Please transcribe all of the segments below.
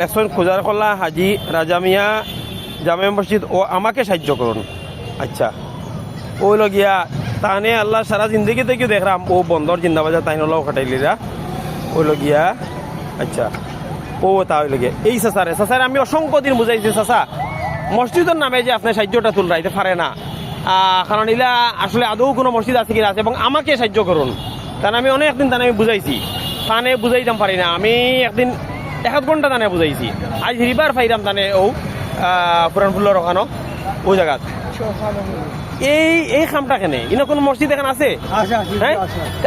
Lesson কল্লা হাজি রাজামিয়া জামে মসজিদ ও আমাকে সাহায্য করুন। আচ্ছা। ও লগিয়া তানে আল্লাহ সারা জিন্দগি থেকে দেখলাম ও বন্দর জিন্দাবাজার তাই নলাও খাটাইলিরা ও লগিয়া আচ্ছা। ও তা হইল গিয়া এই সাসারে সাসারে আমি অসংখ্য দিন বুঝাইছি সাসা মসজিদের নামে যে আপনার সাহায্যটা তুল রাইতে পারে না। কারণ ইলা আসলে আদৌ কোনো মসজিদ আছে কিনা আছে, এবং আমাকে সাহায্য করুন। কারণ আমি অনেক দিন তানে আমি বুঝাইছি তানে বুঝাইতাম পারি না। আমি একদিন এক ঘণ্টা তানে বুঝাইছি আজ রিবার ফাইরাম তানে ও পুরান ফুল্লর ওখানো ও জায়গাত এই এই খামটা কেনে? এনে কোন মসজিদ এখানে আছে?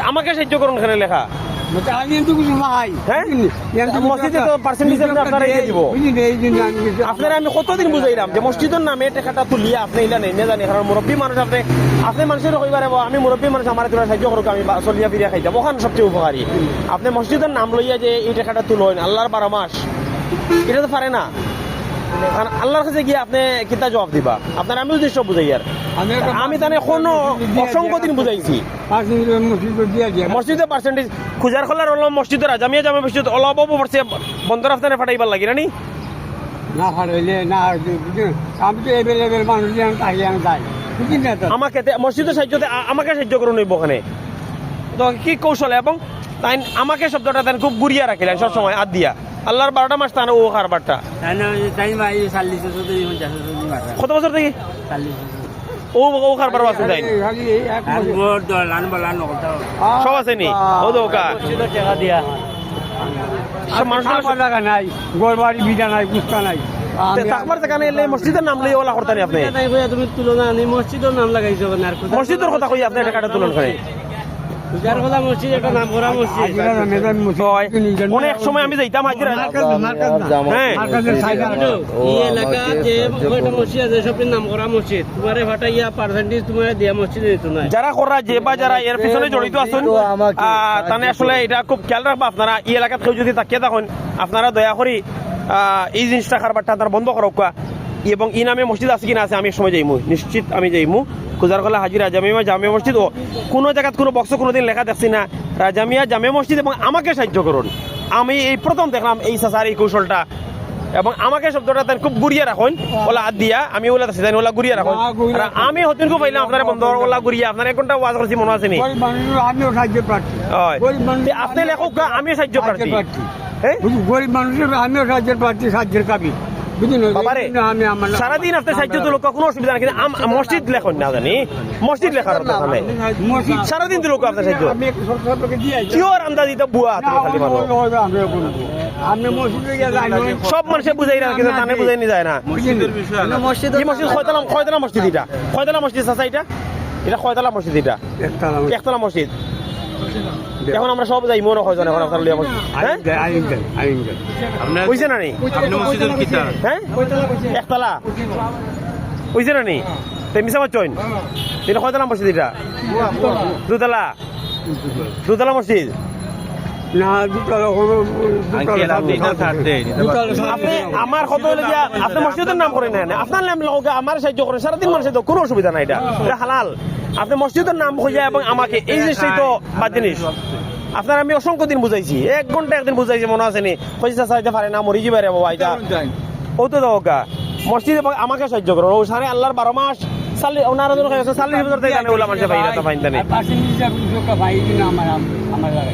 আমাকে সাহায্য করুন এখানে লেখা। আমি হ্যাঁ? আপনারা আমি কতদিন বুঝাইলাম যে মসজিদের নামে টাকাটা তুলিয়া আপনি ইলা নেই না জানি কারণ মুরব্বী মানুষ আপনি আপনি মানুষের কইবারে আমি মুরব্বী মানুষ আমার তোরা সাহায্য করুক আমি চলিয়া ফিরিয়া খাইতাম ওখান সবচেয়ে উপকারী। আপনি মসজিদের নাম লইয়া যে এই টাকাটা তুলেন আল্লাহর বারো মাস। এটা তো পারে না। কারণ আল্লাহর কাছে গিয়ে আপনি কিতা জবাব দিবা? আপনার আমি উদ্দেশ্য বুঝাই আর। আমি তানে কোনো অসংখ্য দিন বুঝাইছি। মসজিদ পার্সেন্টেজ খুজার খোলার অলম মসজিদের জামিয়া জামে মসজিদ অলপ অব পড়ছে বন্দর আপনার ফাটাইবার লাগি নানি না? ফাটাইলে না আমি তো এভেলেবেল মানুষ তাই আমি যাই। না আমাকে মসজিদের সাহায্যতে আমাকে সাহায্য করুন ওই ওখানে তো কি কৌশল এবং তাই আমাকে শব্দটা তাই খুব গুড়িয়া রাখিলেন সবসময় আদ দিয়া। আল্লাহর বারোটা মাস তান ও কারবারটা কত বছর থেকে? ও ও আছে তাই। সব আছে নি? ও তো নাই বিটা নাই কুস্তা নাই। তাকবার মসজিদের নাম লই ওলা করতানি আপনি। তুমি তুলনা নেই মসজিদের নাম লাগাইছো? মসজিদের কথা কই আপনি টাকাটা তুলন করে অনেক সময় আমি যাইতাম। হ্যাঁ। যারা করা যে বা যারা এর পিছনে জড়িত আছেন আহ, তানে আসলে এটা খুব খেয়াল রাখবা। আপনারা এই এলাকাত কেউ যদি তাকিয়ে থাকেন আপনারা দয়া করি আহ, এই জিনিসটা কারবারটা আপনারা বন্ধ করক। এবং ই নামে মসজিদ আছে কিনা আছে আমি সময় যাইমু। নিশ্চিত আমি যাইমু। কুজারকলা হাজিরা জামিয়া জামে মসজিদ ও কোনো জায়গাত কোনো বক্স কোনোদিন লেখা দেখছি না। রাজামিয়া জামে মসজিদ এবং আমাকে সাহায্য করুন। আমি এই প্রথম দেখলাম এই সাসার এই কৌশলটা। এবং আমাকে শব্দটা তার খুব গুড়িয়ে রাখুন। ওলা হাত দিয়া আমি ওলা তাই ওলা গুড়িয়ে রাখুন। আমি হতুন খুব পাইলাম আপনার বন্ধ ওলা গুড়িয়ে। আপনার এক ঘণ্টা ওয়াজ করছি মনে আছে নি? হয়। আপনি লেখক কা, আমিও সাহায্য প্রার্থী। হ্যাঁ? গরিব মানুষের আমিও সাহায্যের প্রার্থী সাহায্যের কাবি। বাবারে সারাদিন আপনি সাহায্য দিল কোনো অসুবিধা নাই কিন্তু আম- মসজিদ লেখন না জানি? মসজিদ লেখার মসজিদ সারাদিন দিল আপনার সাহায্য। কিওর আন্দা দিতে বুয়া না, খালি না। সব মানুষে বুঝাই না কিন্তু তানে বুঝাই নি যায় না। মসজিদ মসজিদ কয়তলা কয়তলা মসজিদ এটা। কয়তলা মসজিদ আছে এটা এটা। কয়তলা মসজিদ। এটা একতলা মসজিদ। এখন আমরা সব যাই মনে হয় জানে এখন আপনার লিয়া হ্যাঁ? দেয়, বুঝছে না নি? হ্যাঁ? একতলা। বুঝছে না নি? তাই মিশা মারছইন এটা কয়তলা মসজিদ এটা? দুতলা। দুতলা মসজিদ? না, দুতলা কোনো- দুতলা দুতলা আপনি আমার কত হলে গিয়া আপনি মসজিদের নাম করে নেন। আপনার নাম লোকে আমার সাহায্য করেন। সারাদিন মানুষের তো কোনো অসুবিধা নাই এটা। এটা হালাল। আপনি মসজিদের নাম খুঁজে এবং আমাকে এই জিনিসটাই তো বাদ জিনিস। আপনার আমি অসংখ্য দিন বুঝাইছি। এক ঘণ্টা একদিন বুঝাইছি মনে আছে নি? পয়সা চাইতে পারে না মরি যাবে রে বাবা এটা। ও তো দোকা মসজিদ আমাকে সাহায্য করো। ও সারে আল্লাহর বারো মাস চাল্লিশ ওনারা জন খাইছে চাল্লিশ বছর থেকে জানে ওলা মানুষের বাইরে তো পাইন আর পাশে নিচে চোখটা ভাই দিন আমার আমার লাগে